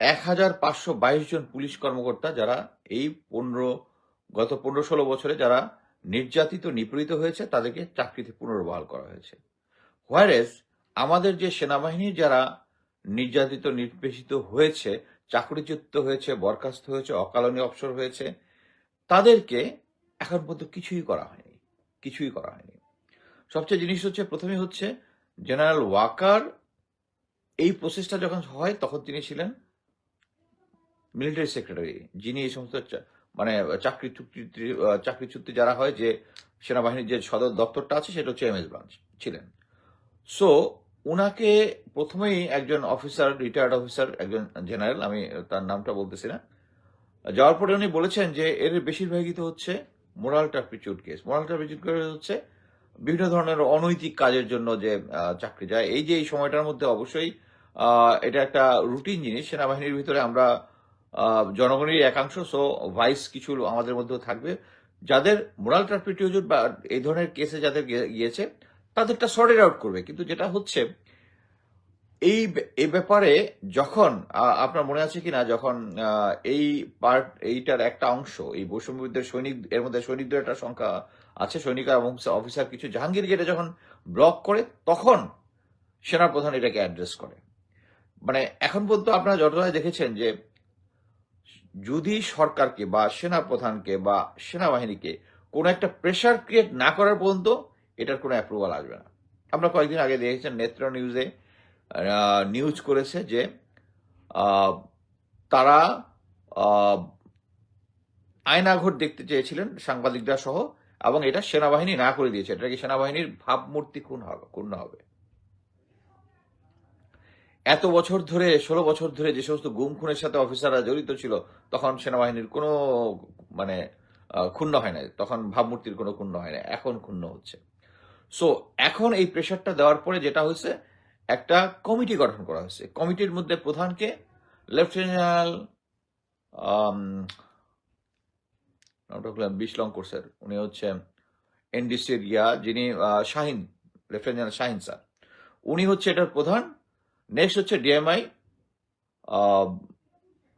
এক হাজার পাঁচশো বাইশ জন পুলিশ কর্মকর্তা যারা এই পনেরো, গত পনেরো ষোলো বছরে যারা নির্যাতিত, নিপীড়িত হয়েছে, তাদেরকে চাকরিতে পুনর্বহাল করা হয়েছে। হোয়ারেস, আমাদের যে সেনাবাহিনীর যারা নির্যাতিত নির্বেশিত হয়েছে, চাকরিচ্যুত হয়েছে, বরখাস্ত হয়েছে, অকালনী অবসর হয়েছে, তাদেরকে এখন পর্যন্ত কিছুই করা হয়নি, কিছুই করা হয়নি। সবচেয়ে জিনিস হচ্ছে প্রথমে হচ্ছে, জেনারেল ওয়াকার এই প্রসেসটা যখন হয়, তখন তিনি ছিলেন মিলিটারি সেক্রেটারি যিনি এই সমস্ত মানে চাকরি চুক্তি চাকরি চুক্তি যারা হয় যে সেনাবাহিনীর যে সদর দপ্তরটা আছে সেটা হচ্ছে এমএস ব্রাঞ্চ ছিলেন। সো উনাকে প্রথমেই একজন অফিসার রিটায়ার্ড অফিসার একজন জেনারেল আমি তার নামটা বলতেছি না। যাওয়ার পরে উনি বলেছেন যে এর বেশিরভাগই তো হচ্ছে moral turpitude case moral turpitude case হচ্ছে বিভিন্ন ধরনের অনৈতিক কাজের জন্য যে চাকরি যায়। এই যে এই সময়টার মধ্যে অবশ্যই এটা একটা রুটিন জিনিস। সেনাবাহিনীর ভিতরে আমরা জনগণের একাংশ সো ভাইস কিছু আমাদের মধ্যেও থাকবে। যাদের মোরাল টার্পিটিউড বা এই ধরনের কেসে যাদের গিয়েছে, তাদেরটা সর্টেড আউট করবে। কিন্তু যেটা হচ্ছে, এই এই ব্যাপারে যখন আপনার মনে আছে কিনা, যখন এই পার্ট এইটার একটা অংশ, এই বৈষম্যবিদ্যের সৈনিক, এর মধ্যে সৈনিকদের একটা সংখ্যা আছে, সৈনিক এবং অফিসার কিছু জাহাঙ্গীর গেটে যখন ব্লক করে, তখন সেনাপ্রধান এটাকে অ্যাড্রেস করে। মানে এখন পর্যন্ত আপনারা যতটা দেখেছেন যে যদি সরকারকে বা সেনাপ্রধানকে বা সেনাবাহিনীকে কোনো একটা প্রেশার ক্রিয়েট না করার পর্যন্ত এটার কোনো অ্যাপ্রুভাল আসবে না। আমরা কয়েকদিন আগে দেখেছেন নেত্র নিউজে নিউজ করেছে যে তারা আয়নাঘর দেখতে চেয়েছিলেন সাংবাদিকরা সহ এবং এটা সেনাবাহিনী না করে দিয়েছে। এটা কি সেনাবাহিনীর ভাবমূর্তি খুন হবে ক্ষুণ্ণ হবে। এত বছর ধরে, ষোলো বছর ধরে যে সমস্ত গুম খুনের সাথে অফিসাররা জড়িত ছিল, তখন সেনাবাহিনীর কোনো মানে ক্ষুণ্ণ হয় না তখন ভাবমূর্তির কোনো ক্ষুণ্ণ হয় না এখন ক্ষুণ্ণ হচ্ছে। সো এখন এই প্রেশারটা দেওয়ার পরে যেটা হয়েছে, একটা কমিটি গঠন করা হয়েছে। কমিটির মধ্যে প্রধানকে লেফটেন্যান্ট জেনারেল বললাম বিশলং কোর্সের উনি হচ্ছে এনডিসির ইয়া, যিনি Shaheen, lieutenant general Shaheen sir. উনি হচ্ছে এটার প্রধান। নেক্সট হচ্ছে ডিএমআই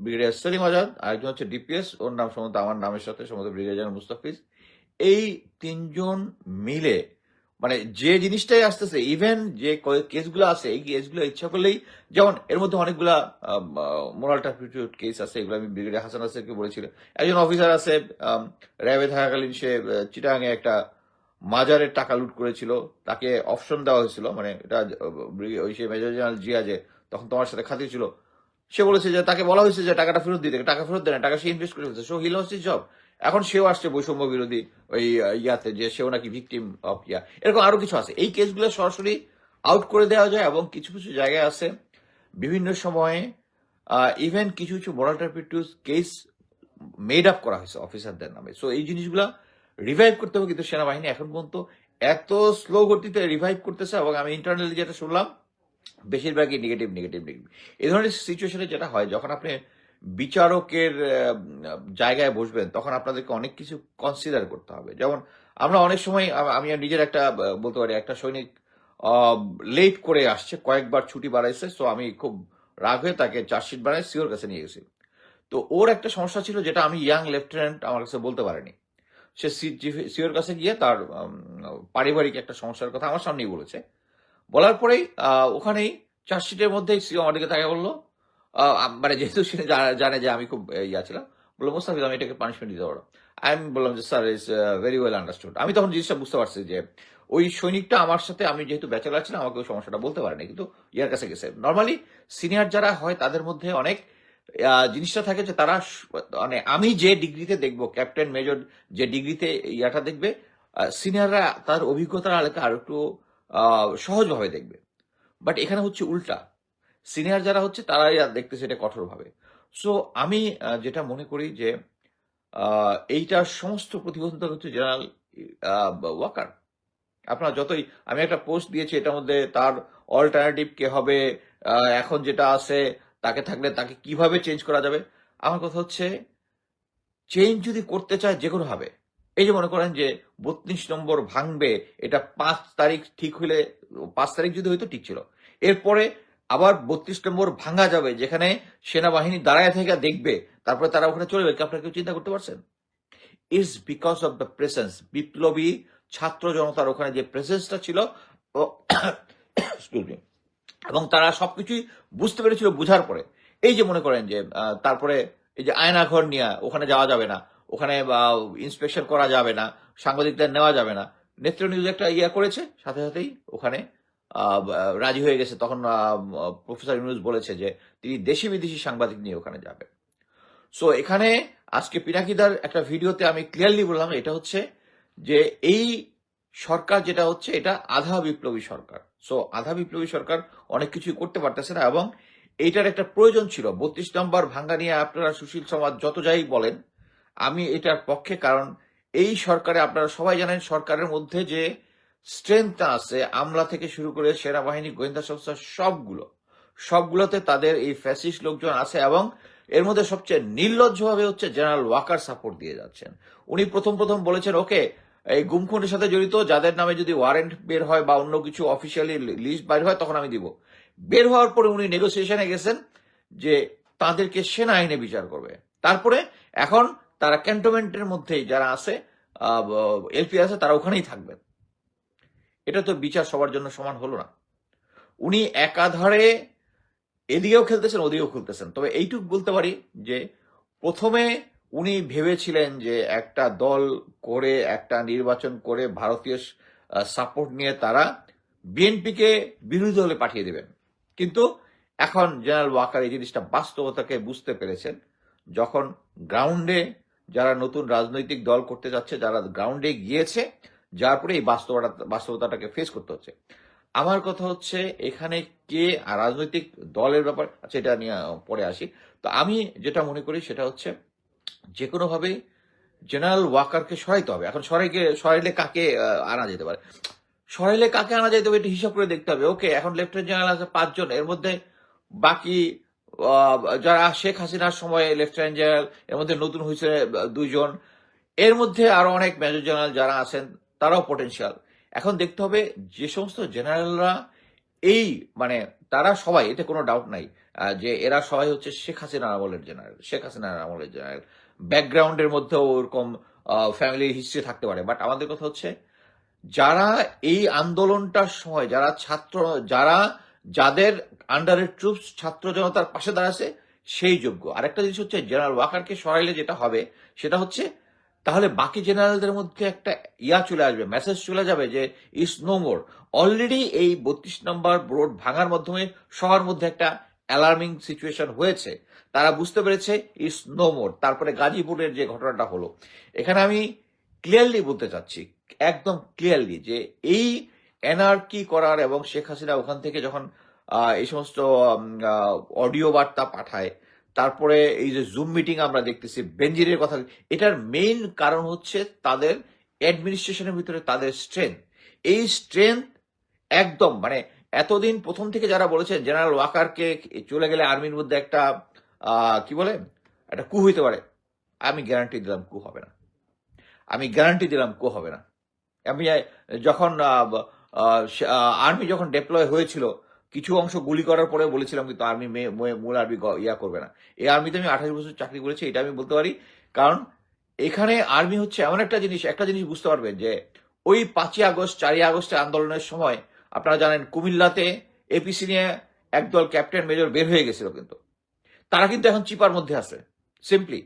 ব্রিগেডিয়ার সেলিম আজাদ আরেকজন হচ্ছে ডিপিএস ওর নাম সম্ভবত আমার নামের সাথে সম্ভবত ব্রিগেডিয়ার মুস্তাফিজ এই তিনজন মিলে মানে যে জিনিসটাই আসতেছে ইভেন যে কেসগুলো আছে এই কেসগুলো ইচ্ছা করলেই যেমন এর মধ্যে অনেকগুলা মোরাল টার্পিটিউড কেস আছে এগুলো আমি ব্রিগেডিয়ার হাসান আসেরকে বলেছিলাম। একজন অফিসার আছে র্যাবে থাকাকালীন সে আহ, চিটাগাঙে একটা মাজারের টাকা লুট করেছিল, তাকে অপশন দেওয়া হয়েছিল মানে এটা ওই সে মেজর জেনারেল জিয়া যে তখন তোমার সাথে খাতির ছিল। সে বলেছে যে, তাকে বলা হয়েছে যে, টাকাটা ফেরত দিতে, টাকা ফেরত দেয় না, টাকা সে ইনভেস্ট করে ফেলছে। সো হি লস জব এখন সেও আসছে বৈষম্য বিরোধী ওই ইয়াতে যে সেও নাকি ভিকটিম অফ ইয়া। এরকম আরও কিছু আছে। এই কেসগুলো সরাসরি আউট করে দেওয়া যায় এবং কিছু কিছু জায়গায় আছে। বিভিন্ন সময়ে ইভেন কিছু কিছু moral turpitude case made up করা হয়েছে অফিসারদের নামে। সো এই জিনিসগুলা রিভাইভ করতে হবে, কিন্তু সেনাবাহিনী এখন পর্যন্ত এত স্লো গতিতে রিভাইভ করতেছে এবং আমি ইন্টারনালি যেটা শুনলাম, বেশিরভাগই নেগেটিভ নেগেটিভ নেগেটিভ এই ধরনের সিচুয়েশনে যেটা হয়, যখন আপনি বিচারকের জায়গায় বসবেন, তখন আপনাদেরকে অনেক কিছু কনসিডার করতে হবে। যেমন আমরা অনেক সময় আমি নিজের একটা বলতে পারি, একটা সৈনিক লেট করে আসছে, কয়েকবার ছুটি বাড়াইছে সো আমি খুব রাগ হয়ে তাকে চার্জশিট বানাই, সিওর কাছে নিয়ে গেছি। তো ওর একটা সমস্যা ছিল যেটা আমি ইয়াং লেফটেন্যান্ট আমার কাছে বলতে পারিনি। সে সিওর কাছে গিয়ে তার পারিবারিক একটা সমস্যার কথা আমার সামনেই বলেছে। বলার পরেই ওখানেই চার্জশিটের মধ্যেই সিও আমার দিকে তাকে বলল মানে যেহেতু সে জানে যে আমি খুব ইয়া ছিলাম, বলল, মোস্তাফিজ, আমি এটাকে পানিশমেন্ট দিতে পারব। আমি বললাম যে, sir is very well understood আমি তখন জিনিসটা বুঝতে পারছি যে, ওই সৈনিকটা আমার সাথে, আমি যেহেতু ব্যাচেলার ছিলাম, আমাকে ওই সমস্যাটা বলতে পারেনি। কিন্তু ইয়ার কাছে গেছে। নর্মালি সিনিয়র যারা হয়, তাদের মধ্যে অনেক জিনিসটা থাকে যে তারা মানে আমি যে ডিগ্রিতে দেখব ক্যাপ্টেন মেজর যে ডিগ্রিতে ইয়াটা দেখবে সিনিয়ররা তার অভিজ্ঞতার আলোকে আর একটু সহজভাবে দেখবে। বাট এখানে হচ্ছে উল্টা। সিনিয়র যারা হচ্ছে তারাই আর দেখতেছে এটা কঠোরভাবে। সো আমি যেটা মনে করি যে আহ, এইটার সমস্ত প্রতিবন্ধকতা হচ্ছে জেনারেল ওয়াকার। আপনার যতই আমি একটা পোস্ট দিয়েছি এটার মধ্যে তার অল্টারনেটিভ কে হবে এখন যেটা আছে তাকে থাকলে তাকে কীভাবে চেঞ্জ করা যাবে? আমার কথা হচ্ছে চেঞ্জ যদি করতে চায় যে কোনো ভাবে, এই যে মনে করেন যে বত্রিশ নম্বর ভাঙবে, এটা পাঁচ তারিখ ঠিক হইলে, পাঁচ তারিখ যদি হয়তো ঠিক ছিল। এরপরে আবার বত্রিশ নম্বর ভাঙা যাবে, যেখানে সেনাবাহিনী দাঁড়ায় থেকে দেখবে, তারপরে তারা ওখানে চলে যাবে আপনারা কেউ চিন্তা করতে পারছেন? Is because of the presence বিপ্লবী ছাত্র জনতার ওখানে যে প্রেসেন্সটা ছিল এবং তারা সবকিছুই বুঝতে পেরেছিল বুঝার পরে। এই যে মনে করেন যে তারপরে এই যে আয়নাঘর নিয়ে ওখানে যাওয়া যাবে না, ওখানে ইন্সপেকশন করা যাবে না, সাংবাদিকদের নেওয়া যাবে না, নেত্র নিউজ একটা ইয়ে করেছে, সাথে সাথেই ওখানে রাজি হয়ে গেছে। তখন প্রফেসর ইউনুস বলেছে যে, তিনি দেশি বিদেশি সাংবাদিক নিয়ে ওখানে যাবে সো এখানে আজকে পিনাকিদার একটা ভিডিওতে আমি ক্লিয়ারলি বললাম, এটা হচ্ছে যে, এই সরকার যেটা হচ্ছে, এটা আধা বিপ্লবী সরকার। সো আধা বিপ্লবী সরকার অনেক কিছুই করতে পারতেছে না এবং এইটার একটা প্রয়োজন ছিল। বত্রিশ নম্বর ভাঙ্গা নিয়ে আপনারা সুশীল সমাজ যত যাই বলেন, আমি এটার পক্ষে কারণ এই সরকারে আপনারা সবাই জানেন সরকারের মধ্যে যে স্ট্রেংথটা আছে, আমলা থেকে শুরু করে সেনাবাহিনী, গোয়েন্দা সংস্থা সবগুলো, সবগুলোতে তাদের এই ফ্যাসিস্ট লোকজন আছে এবং এর মধ্যে সবচেয়ে নির্লজ্জভাবে হচ্ছে জেনারেল ওয়াকার সাপোর্ট দিয়ে যাচ্ছেন। উনি প্রথম প্রথম বলেছেন ওকে এই গুমখুনের সাথে জড়িত, যাদের নামে যদি ওয়ারেন্ট বের হয় বা অন্য কিছু অফিসিয়ালি লিস্ট বাইর হয়, তখন আমি দিব। বের হওয়ার পরে উনি নেগোসিয়েশনে গেছেন যে তাদেরকে সেনা আইনে বিচার করবে। তারপরে এখন তারা ক্যান্টনমেন্টের মধ্যেই যারা আছে এলপি আছে, তারা ওখানেই থাকবেন এটা তো বিচার সবার জন্য সমান হলো না। উনি একাধারে এদিকেও খেলতেছেন, ওদিকেও খেলতেছেন। তবে এইটুক বলতে পারি যে প্রথমে উনি ভেবেছিলেন যে একটা দল করে, একটা নির্বাচন করে ভারতীয় সাপোর্ট নিয়ে তারা বিএনপিকে বিরোধী দলে পাঠিয়ে দেবেন। কিন্তু এখন জেনারেল ওয়াকার এই জিনিসটা বাস্তবতাকে বুঝতে পেরেছেন। যখন গ্রাউন্ডে যারা নতুন রাজনৈতিক দল করতে যাচ্ছে, যারা গ্রাউন্ডে গিয়েছে, যার পরে এই বাস্তবতা, বাস্তবতাটাকে ফেস করতে হচ্ছে। আমার কথা হচ্ছে, এখানে কে রাজনৈতিক দলের ব্যাপার আচ্ছা এটা নিয়ে পরে আসি। তো আমি যেটা মনে করি সেটা হচ্ছে যে কোনোভাবে জেনারেল ওয়াকারকে সরাইতে হবে। এখন সরাইকে, সরাইলে কাকে আনা যেতে পারে? সরাইলে কাকে আনা যেতে হবে এটা হিসাব করে দেখতে হবে। ওকে, এখন লেফটেন্যান্ট জেনারেল আছে পাঁচজন, এর মধ্যে বাকি যারা শেখ হাসিনার সময় লেফটেন্যান্ট জেনারেল, এর মধ্যে নতুন হয়েছে দুইজন। এর মধ্যে আরও অনেক মেজর জেনারেল যারা আছেন, তারাও পটেনশিয়াল এখন দেখতে হবে যে সমস্ত জেনারেলরা এই মানে তারা সবাই, এতে কোনো ডাউট নাই যে এরা সবাই হচ্ছে শেখ হাসিনার আমলের জেনারেল শেখ হাসিনার আমলের জেনারেল ব্যাকগ্রাউন্ডের মধ্যেও ওরকম ফ্যামিলি হিস্ট্রি থাকতে পারে বাট আমাদের কথা হচ্ছে যারা এই আন্দোলনটার সময়, যারা ছাত্র, যারা যাদের আন্ডারের ট্রুপস ছাত্র জনতার পাশে দাঁড়াছে সেই যোগ্য। আরেকটা জিনিস হচ্ছে জেনারেল ওয়াকারকে সরাইলে যেটা হবে, সেটা হচ্ছে তাহলে বাকি জেনারেলদের মধ্যে একটা ইয়া চলে আসবে মেসেজ চলে যাবে যে ইস নো মোর অলরেডি এই বত্রিশ নম্বর রোড ভাঙার মাধ্যমে সবার মধ্যে একটা অ্যালার্মিং সিচুয়েশন হয়েছে। তারা বুঝতে পেরেছে ইস নো মোর তারপরে গাজীপুরের যে ঘটনাটা হলো। এখানে আমি ক্লিয়ারলি বলতে চাচ্ছি, একদম ক্লিয়ারলি যে এই এনআরকি করার এবং শেখ হাসিনা ওখান থেকে যখন এই সমস্ত অডিও বার্তা পাঠায় তারপরে এই যে জুম মিটিং আমরা দেখতেছি বেঞ্জিরের কথা, এটার মেইন কারণ হচ্ছে তাদের অ্যাডমিনিস্ট্রেশনের ভিতরে তাদের স্ট্রেংথ এই স্ট্রেংথ একদম মানে এতদিন প্রথম থেকে যারা বলেছেন জেনারেল ওয়াকারকে চলে গেলে আর্মির মধ্যে একটা কি বলে? একটা কু হইতে পারে। আমি গ্যারান্টি দিলাম কু হবে না। আমি গ্যারান্টি দিলাম কু হবে না। আমি যখন আর্মি যখন ডেপ্লয় হয়েছিল কিছু অংশ গুলি করার পরে বলেছিলাম কিন্তু আর্মি মূল আর্মি ইয়া করবে না। এই আর্মিতে আমি আঠাশ বছর চাকরি করেছি, এটা আমি বলতে পারি। কারণ এখানে আর্মি হচ্ছে এমন একটা জিনিস একটা জিনিস বুঝতে পারবেন যে ওই পাঁচই আগস্ট, চারই আগস্টের আন্দোলনের সময় আপনারা জানেন কুমিল্লাতে এপিসি নিয়ে একদল ক্যাপ্টেন মেজর বের হয়ে গেছিল কিন্তু। তারা কিন্তু এখন চিপার মধ্যে আছে সিম্পলি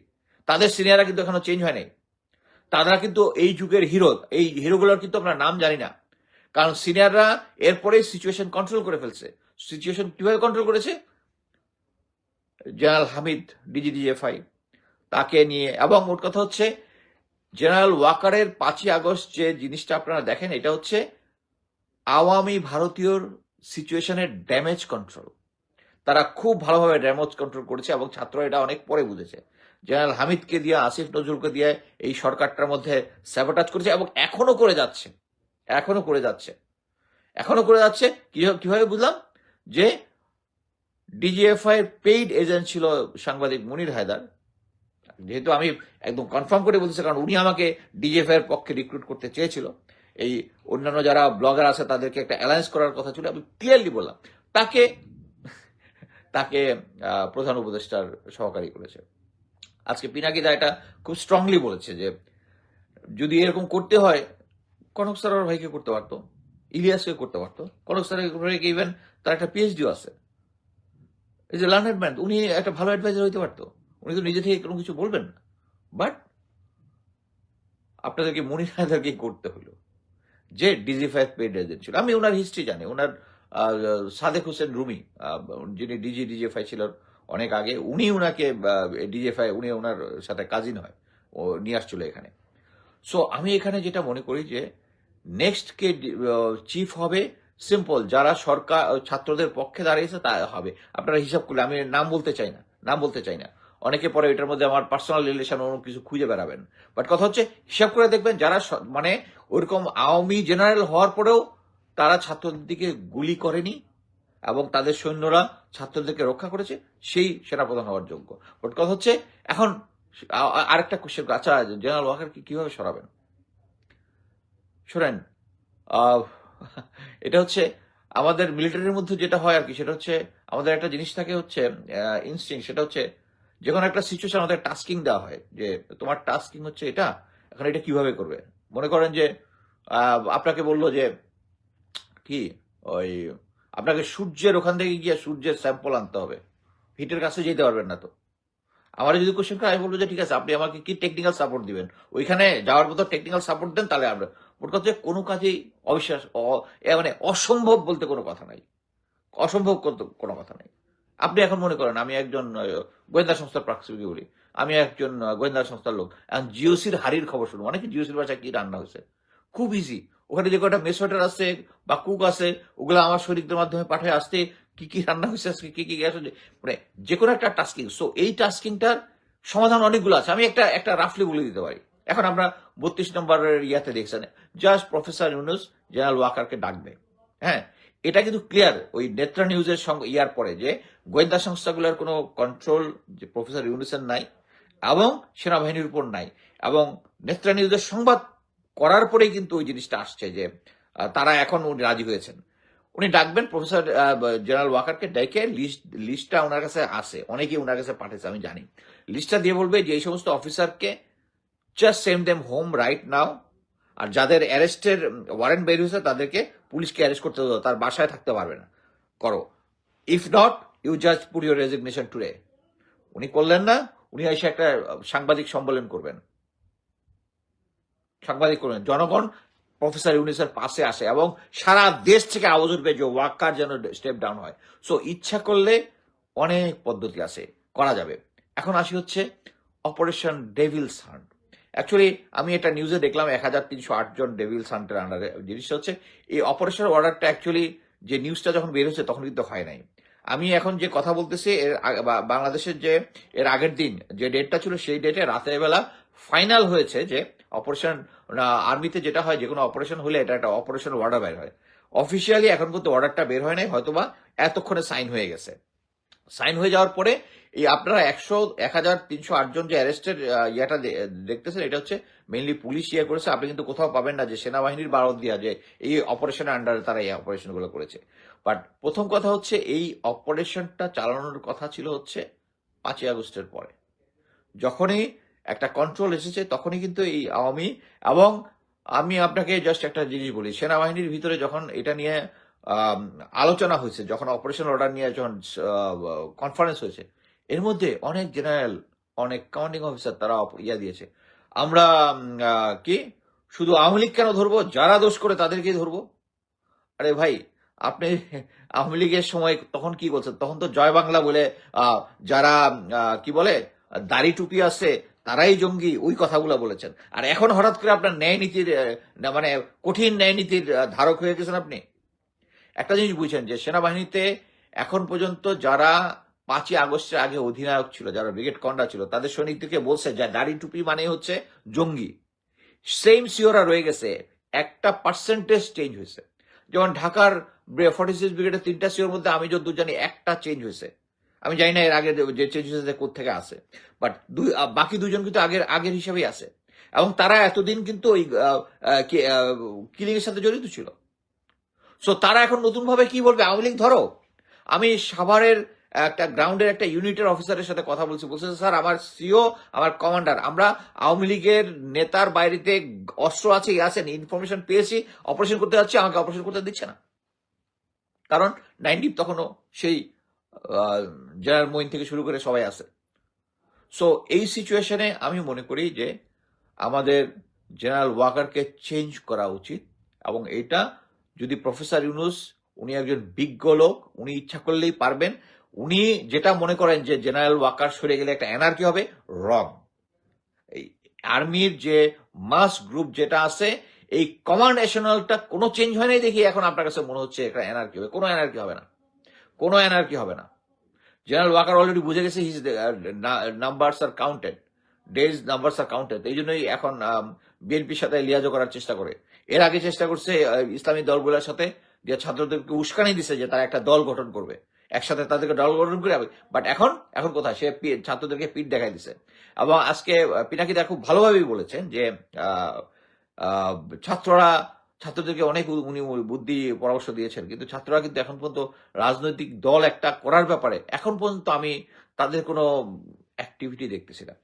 তাদের সিনিয়ররা কিন্তু এখনও চেঞ্জ হয় নাই তারা কিন্তু এই যুগের হিরো এই হিরোগুলোর কিন্তু আমরা নাম জানি না। কারণ সিনিয়ররা এরপরে সিচুয়েশন কন্ট্রোল করে ফেলছে। সিচুয়েশন কীভাবে কন্ট্রোল করেছে? জেনারেল হামিদ ডিজিডিএফআই তাকে নিয়ে। এবং মোট কথা হচ্ছে জেনারেল ওয়াকারের পাঁচই আগস্ট যে জিনিসটা আপনারা দেখেন, এটা হচ্ছে আওয়ামী ভারতীয়র সিচুয়েশনের ড্যামেজ কন্ট্রোল তারা খুব ভালোভাবে ড্যামেজ কন্ট্রোল করেছে এবং ছাত্ররা এটা অনেক পরে বুঝেছে। জেনারেল হামিদকে দিয়ে আসিফ নজরুলকে দিয়ে এই সরকারটার মধ্যে স্যাবোটাজ করেছে এবং এখনও করে যাচ্ছে। এখনও করে যাচ্ছে। এখনও করে যাচ্ছে কীভাবে বুঝলাম? যে ডিজিএফআই এর পেইড এজেন্ট ছিল সাংবাদিক মুনির হায়দার। যেহেতু আমি একদম কনফার্ম করে বলতেছি কারণ উনি আমাকে ডিজিএফআই এর পক্ষে রিক্রুট করতে চেয়েছিল। এই অন্যান্য যারা ব্লগার আছে, তাদেরকে একটা অ্যালায়েন্স করার কথা ছিল, আমি ক্লিয়ারলি বললাম। তাকে তাকে প্রধান উপদেষ্টার সহকারী করেছে। আজকে পিনাকিদা এটা খুব স্ট্রংলি বলেছে যে, যদি এরকম করতে হয় কনক সারার ভাইকে করতে পারতো, ইলিয়াসকে করতে পারতো। কনক সারের ইভেন তার একটা পিএইচডিও আছে। এই যে লার্নার ম্যান উনি একটা ভালো অ্যাডভাইজার হইতে পারতো। উনি তো নিজে থেকে কোনো কিছু বলবেন না। বাট আপনাদেরকে মনিরাদেরকে করতে হলো যে ডিজি ফাইভ পেড এজেন্ট ছিল। আমি ওনার হিস্ট্রি জানি। ওনার সাদেক হোসেন রুমি যিনি ডিজি ডিজিএফআই ছিলেন অনেক আগে, উনি ওনাকে ডিজিএফআই উনি ওনার সাথে কাজিন হয়। ও নিয়ে আসছিল এখানে। সো আমি এখানে যেটা মনে করি যে নেক্সট কে চিফ হবে সিম্পল যারা সরকার, ছাত্রদের পক্ষে দাঁড়িয়েছে তা হবে। আপনারা হিসাব করলে, আমি নাম বলতে চাই না, নাম বলতে চাই না। অনেকে পরে এটার মধ্যে আমার পার্সোনাল রিলেশন অন্য কিছু খুঁজে বেড়াবেন। বাট কথা হচ্ছে, হিসাব করে দেখবেন, যারা মানে ওইরকম আওয়ামী জেনারেল হওয়ার পরেও, তারা ছাত্রদের দিকে গুলি করেনি, এবং তাদের সৈন্যরা ছাত্রদেরকে রক্ষা করেছে, সেই সেনাপ্রধান হওয়ার যোগ্য। বাট কথা হচ্ছে, এখন আরেকটা কোশ্চেন আচ্ছা জেনারেল ওয়াকারকে কীভাবে সরাবেন? শোনেন এটা হচ্ছে আমাদের মিলিটারির মধ্যে যেটা হয় আর কি, সেটা হচ্ছে আমাদের একটা জিনিস থাকে হচ্ছে ইনস্টিং সেটা হচ্ছে যে কোনো একটা সিচুয়েশন আমাদের টাস্কিং দেওয়া হয়, যে তোমার টাস্কিং হচ্ছে এটা, এখন এটা কীভাবে করবে? মনে করেন যে আপনাকে বলল যে, কি ওই, আপনাকে সূর্যের ওখান থেকে গিয়ে সূর্যের স্যাম্পল আনতে হবে হিটের কাছে যেতে পারবেন না তো। আমার যদি কোশ্চেন করে, আমি বলব যে, ঠিক আছে, আপনি আমাকে কি টেকনিক্যাল সাপোর্ট দিবেন? ওইখানে যাওয়ার মতো টেকনিক্যাল সাপোর্ট দেন, তাহলে আমরা ওর কথা কোনো কাজেই অবিশ্বাস মানে অসম্ভব বলতে কোনো কথা নাই। অসম্ভব করতে কোনো কথা নাই। আপনি এখন মনে করেন, আমি একজন গোয়েন্দা সংস্থার প্রাক্সিকি বলি। আমি একজন গোয়েন্দা সংস্থার লোক। এখন জিওসির হাড়ির খবর শুনব অনেকে জিওসির বাসায় কি রান্না হয়েছে? খুব ইজি ওখানে যে কটা মেসোটার আছে বা কুক আছে, ওগুলো আমার শরীরদের মাধ্যমে পাঠায় আসতে কি কি রান্না হয়েছে, আজকে কি কি গ্যাস হচ্ছে মানে যে কোনো একটা টাস্কিং সো এই টাস্কিংটার সমাধান অনেকগুলো আছে। আমি একটা একটা রাফলি বলে দিতে পারি। এখন আমরা বত্রিশ নম্বরের ইয়াতে দেখছেন জাস্ট প্রফেসর ইউনুস জেনারেল ওয়াকারকে ডাকবে হ্যাঁ এটা কিন্তু ক্লিয়ার ওই নেত্রা নিউজের সঙ্গে ইয়ার পরে যে গোয়েন্দা সংস্থাগুলোর কোনো কন্ট্রোল যে প্রফেসর ইউনুসের নাই এবং সেনাবাহিনীর উপর নাই। এবং নেত্রা নিউজের সংবাদ করার পরেই কিন্তু ওই জিনিসটা আসছে যে তারা এখন রাজি হয়েছেন। উনি ডাকবেন প্রফেসর জেনারেল ওয়াকারকে ডেকে লিস্ট, লিস্টটা ওনার কাছে আসে। অনেকেই ওনার কাছে পাঠিয়েছে আমি জানি। লিস্টটা দিয়ে বলবে যে এই সমস্ত অফিসারকে just send them home right now আর যাদের অ্যারেস্টের ওয়ারেন্ট বের হয়েছে তাদেরকে পুলিশকে অ্যারেস্ট করতে দাও, তার বাসায় থাকতে পারবে না। করো। If not you just put your resignation today উনি করলেন না, উনি এসে একটা সাংবাদিক সম্মেলন করবেন। সাংবাদিক করবেন। জনগণ প্রফেসর ইউনিসের পাশে আসে এবং সারা দেশ থেকে আওয়াজ উঠবে যে ওয়াকার যেন স্টেপ ডাউন হয়। সো ইচ্ছা করলে অনেক পদ্ধতি আছে, করা যাবে। এখন আসি হচ্ছে অপারেশন ডেভিলস হান্ট অ্যাকচুয়ালি আমি এটা নিউজে দেখলাম, এক হাজার তিনশো আট জন ডেভিলস হান্টের আন্ডারে জিনিসটা হচ্ছে, এই অপারেশন অর্ডারটা অ্যাকচুয়ালি যে নিউজটা যখন বের হচ্ছে তখন কিন্তু হয় নাই। আমি এখন যে কথা বলতেছি, এর বাংলাদেশের যে, এর আগের দিন যে ডেটটা ছিল, সেই ডেটে রাতের বেলা ফাইনাল হয়েছে যে অপারেশন আর্মিতে যেটা হয় যে কোনো অপারেশন হলে এটা একটা অপারেশন অর্ডার বের হয়। অফিসিয়ালি এখন পর্যন্ত অর্ডারটা বের হয় নাই, হয়তোবা এতক্ষণে সাইন হয়ে গেছে। সাইন হয়ে যাওয়ার পরে এই আপনারা একশো, এক হাজার তিনশো আটজন যে অ্যারেস্টের ইয়েটা দেখতেছেন, এটা হচ্ছে মেইনলি পুলিশ ইয়ে করেছে। আপনি কিন্তু কোথাও পাবেন না যে সেনাবাহিনীর বারত দিয়া যে এই অপারেশনের আন্ডারে তারা এই অপারেশনগুলো করেছে। বাট প্রথম কথা হচ্ছে, এই অপারেশনটা চালানোর কথা ছিল হচ্ছে পাঁচই আগস্টের পরে। যখনই একটা কন্ট্রোল এসেছে, তখনই কিন্তু এই আওয়ামী এবং আমি আপনাকে জাস্ট একটা জিনিস বলি, সেনাবাহিনীর ভিতরে যখন এটা নিয়ে আলোচনা হয়েছে, যখন অপারেশন অর্ডার নিয়ে যখন কনফারেন্স হয়েছে, এর মধ্যে অনেক জেনারেল অনেক কমান্ডিং অফিসার তারা ইয়া দিয়েছে। আমরা কি, শুধু আওয়ামী লীগ কেন ধরবো? যারা দোষ করে তাদেরকেই ধরবো? আরে ভাই, আপনি আওয়ামী লীগের সময় তখন কি বলছেন? তখন তো জয় বাংলা বলে যারা কি বলে, দাড়ি টুপি আছে তারাই জঙ্গি, ওই কথাগুলো বলেছেন। আর এখন হঠাৎ করে আপনার ন্যায় নীতির মানে কঠিন ন্যায় নীতির ধারক হয়ে গেছেন আপনি। একটা জিনিস বুঝছেন যে সেনাবাহিনীতে এখন পর্যন্ত যারা পাঁচই আগস্টের আগে অধিনায়ক ছিল, যারা ব্রিগেড কমান্ডার ছিল, তাদের সৈনিকদেরকে বলছে যে দাড়ি টুপি মানে হচ্ছে জঙ্গি। সেম সিওরা রয়ে গেছে, একটা পার্সেন্টেজ চেঞ্জ হয়েছে। যেমন ঢাকার ফর্টি সিক্স ব্রিগেডের তিনটা সিওর মধ্যে আমি যতদূর জানি একটা চেঞ্জ হয়েছে। আমি জানি না এর আগে যে চেঞ্জ হয়েছে কোথেকে আসে বাট দুই বাকি দুজন কিন্তু আগের আগের হিসাবেই আছে। এবং তারা এতদিন কিন্তু ওই কিলিং এর সাথে জড়িত ছিল। সো তারা এখন নতুন ভাবে কি বলবে? আওয়ামী লীগ, ধরো। আমি সাভারের একটা গ্রাউন্ডের একটা ইউনিটের অফিসারের সাথে কথা বলছি। বলছে, স্যার, আমার সিও আমার কমান্ডার আমরা আওয়ামী লীগের নেতার বাইরেতে অস্ত্র আছে আছেন ইনফরমেশন পেয়েছি অপারেশন করতে যাচ্ছি, আমাকে অপারেশন করতে দিচ্ছে না। কারণ নাইনটিন তখনও সেই জেনারেল মইন থেকে শুরু করে সবাই আছে। সো এই সিচুয়েশনে আমি মনে করি যে আমাদের জেনারেল ওয়াকারকে চেঞ্জ করা উচিত এবং এটা যদি প্রফেসর ইউনুস, উনি একজন বিজ্ঞ লোক, উনি ইচ্ছা করলেই পারবেন, উনি যেটা মনে করেন যে জেনারেল ওয়াকার সরে গেলে একটা এনার্কি হবে রং এই আর্মির যে মাস গ্রুপ যেটা আছে, এই কমান্ড এশনালটা কোনো চেঞ্জ হয় নাই দেখি এখন আপনার কাছে মনে হচ্ছে একটা এনার্কি হবে, কোনো এনার্কি হবে না। কোনো এনার্কি হবে না। জেনারেল ওয়াকার অলরেডি বুঝে গেছে his numbers are counted days numbers are counted এই জন্যই এখন বিএনপির সাথে লিয়াজো করার চেষ্টা করে। এর আগে চেষ্টা করছে আহ, ইসলামী দলগুলোর সাথে যে ছাত্রদেরকে উস্কানি দিছে যে তারা একটা দল গঠন করবে একসাথে তাদেরকে দল গঠন করে বাট এখন এখন কোথায়? সে ছাত্রদেরকে পিঠ দেখাই দিছে। এবং আজকে আহ, পিনাকিদা খুব ভালোভাবেই বলেছেন যে আহ, ছাত্ররা ছাত্রদেরকে অনেক উনি বুদ্ধি, পরামর্শ দিয়েছেন। কিন্তু ছাত্ররা কিন্তু এখন পর্যন্ত রাজনৈতিক দল একটা করার ব্যাপারে এখন পর্যন্ত আমি তাদের কোনো অ্যাক্টিভিটি দেখতেছি না।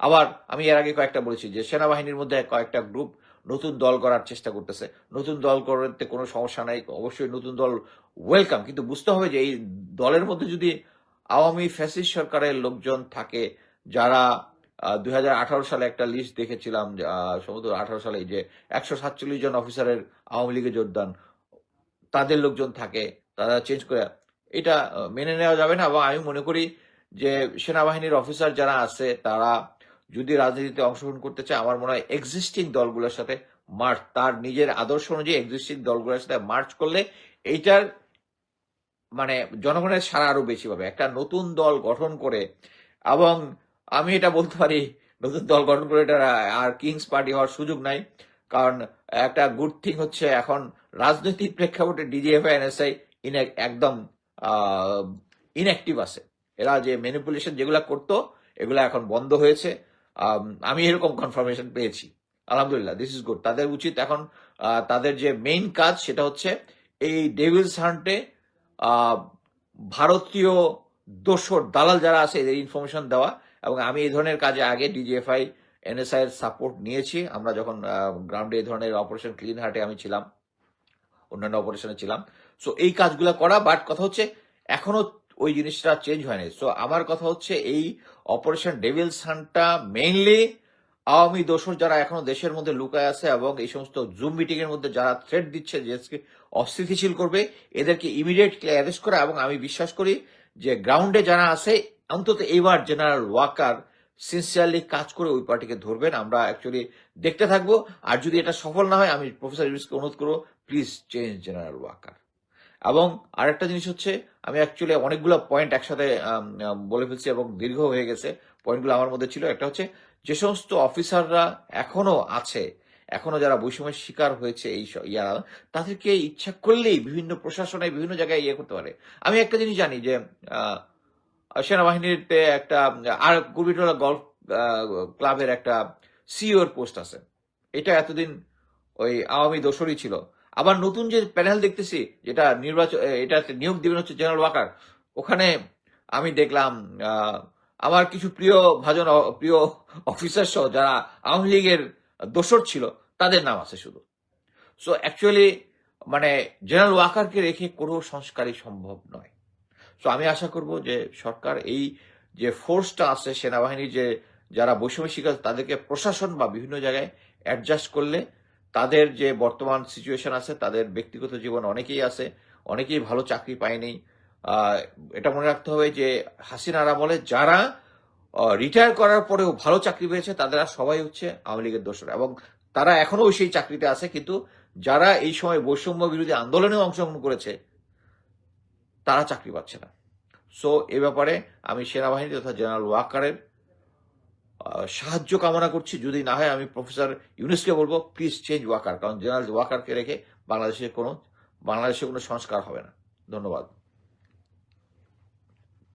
আবার আমি এর আগে কয়েকটা বলেছি যে সেনাবাহিনীর মধ্যে কয়েকটা গ্রুপ নতুন দল করার চেষ্টা করতেছে। নতুন দল করতে কোনো সমস্যা নাই, অবশ্যই নতুন দল ওয়েলকাম কিন্তু বুঝতে হবে যে এই দলের মধ্যে যদি আওয়ামী ফ্যাসিস্ট সরকারের লোকজন থাকে, যারা দুই হাজার আঠারো সালে একটা লিস্ট দেখেছিলাম সমুদ্র আঠারো সালে যে একশো সাতচল্লিশ জন অফিসারের আওয়ামী লীগে যোগদান, তাদের লোকজন থাকে, তারা চেঞ্জ করে, এটা মেনে নেওয়া যাবে না। এবং আমি মনে করি যে সেনাবাহিনীর অফিসার যারা আছে, তারা যদি রাজনীতিতে অংশগ্রহণ করতে চায়, আমার মনে হয় এক্সিস্টিং দলগুলোর সাথে মার্চ তার নিজের আদর্শ অনুযায়ী এক্সিস্টিং দলগুলোর সাথে মার্চ করলে এইটার মানে জনগণের সারা আরও বেশি পাবে। একটা নতুন দল গঠন করে এবং আমি এটা বলতে পারি, নতুন দল গঠন করে এটা আর কিংস পার্টি হওয়ার সুযোগ নাই। কারণ একটা গুড থিং হচ্ছে এখন রাজনৈতিক প্রেক্ষাপটে ডিজিএফআই এনএসআই একদম ইনঅ্যাক্টিভ আছে। এরা যে ম্যানিপুলেশন যেগুলা করতো, এগুলা এখন বন্ধ হয়েছে। আমি এরকম কনফার্মেশন পেয়েছি। আলহামদুলিল্লাহ দিস ইজ গুড তাদের উচিত এখন তাদের যে মেইন কাজ সেটা হচ্ছে এই ডেভিলস হান্টে ভারতীয় দোসর দালাল যারা আছে, এদের ইনফরমেশন দেওয়া। এবং আমি এই ধরনের কাজে আগে ডিজিএফআই এনএসআই এর সাপোর্ট নিয়েছি। আমরা যখন গ্রাউন্ডে এই ধরনের অপারেশন ক্লিন হার্টে আমি ছিলাম, অন্যান্য অপারেশনে ছিলাম। সো এই কাজগুলো করা বাট কথা হচ্ছে, এখনও ওই জিনিসটা চেঞ্জ হয়নি। সো আমার কথা হচ্ছে, এই অপারেশন ডেভিল সানটা মেইনলি আওয়ামী দোসর যারা এখনও দেশের মধ্যে লুকায় আছে এবং এই সমস্ত জুম মিটিং এর মধ্যে যারা থ্রেট দিচ্ছে দেশকে অস্থিতিশীল করবে, এদেরকে ইমিডিয়েটলি অ্যারেস্ট করা এবং আমি বিশ্বাস করি যে গ্রাউন্ডে যারা আছে অন্তত এইবার জেনারেল ওয়াকার সিনসিয়ারলি কাজ করে ওই পার্টিকে ধরবেন। আমরা অ্যাকচুয়ালি দেখতে থাকব। আর যদি এটা সফল না হয়, আমি প্রফেসর ইউনুসকে অনুরোধ করব প্লিজ চেঞ্জ জেনারেল ওয়াকার এবং আরেকটা জিনিস হচ্ছে, আমি অ্যাকচুয়ালি অনেকগুলো পয়েন্ট একসাথে বলে ফেলছি এবং দীর্ঘ হয়ে গেছে। পয়েন্টগুলো আমার মধ্যে ছিল। একটা হচ্ছে, যে সমস্ত অফিসাররা এখনও আছে, এখনও যারা বৈষম্যের শিকার হয়েছে এই ইয়ারা তাদেরকে ইচ্ছা করলেই বিভিন্ন প্রশাসনে বিভিন্ন জায়গায় ইয়ে করতে পারে। আমি একটা জিনিস জানি যে সেনাবাহিনীতে একটা, আর কুর্বিটোলা গল্ফ ক্লাবের একটা সিওর পোস্ট আছে। এটা এতদিন ওই আওয়ামী দোসরই ছিল। আবার নতুন যে প্যানেল দেখতেছি, যেটা নির্বাচন এটা নিয়োগ দিবেন হচ্ছে জেনারেল ওয়াকার, ওখানে আমি দেখলাম আমার কিছু প্রিয় ভাজন, প্রিয় অফিসার সহ যারা আওয়ামী লীগের দোসর ছিল, তাদের নাম আছে শুধু। সো অ্যাকচুয়ালি মানে জেনারেল ওয়াকারকে রেখে কোনো সংস্কারই সম্ভব নয়। সো আমি আশা করব যে সরকার এই যে ফোর্সটা আছে, সেনাবাহিনীর যে যারা বৈষম্য শিকার তাদেরকে প্রশাসন বা বিভিন্ন জায়গায় অ্যাডজাস্ট করলে তাদের যে বর্তমান সিচুয়েশন আছে, তাদের ব্যক্তিগত জীবন অনেকেই আছে, অনেকেই ভালো চাকরি পায়নি। এটা মনে রাখতে হবে যে হাসিনার আমলে যারা রিটায়ার করার পরেও ভালো চাকরি পেয়েছে তারা সবাই হচ্ছে আওয়ামী লীগের দোষরা এবং তারা এখনও সেই চাকরিতে আছে, কিন্তু যারা এই সময় বৈষম্য বিরোধী আন্দোলনে অংশগ্রহণ করেছে তারা চাকরি পাচ্ছে না। সো এ ব্যাপারে আমি সেনাবাহিনী তথা জেনারেল ওয়াকারের সাহায্য কামনা করছি। যদি না হয় আমি প্রফেসর ইউনুসকে বলব প্লিজ চেঞ্জ ওয়াকার কারণ জেনারেল ওয়াকারকে রেখে বাংলাদেশে কোনো বাংলাদেশে কোনো সংস্কার হবে না। ধন্যবাদ।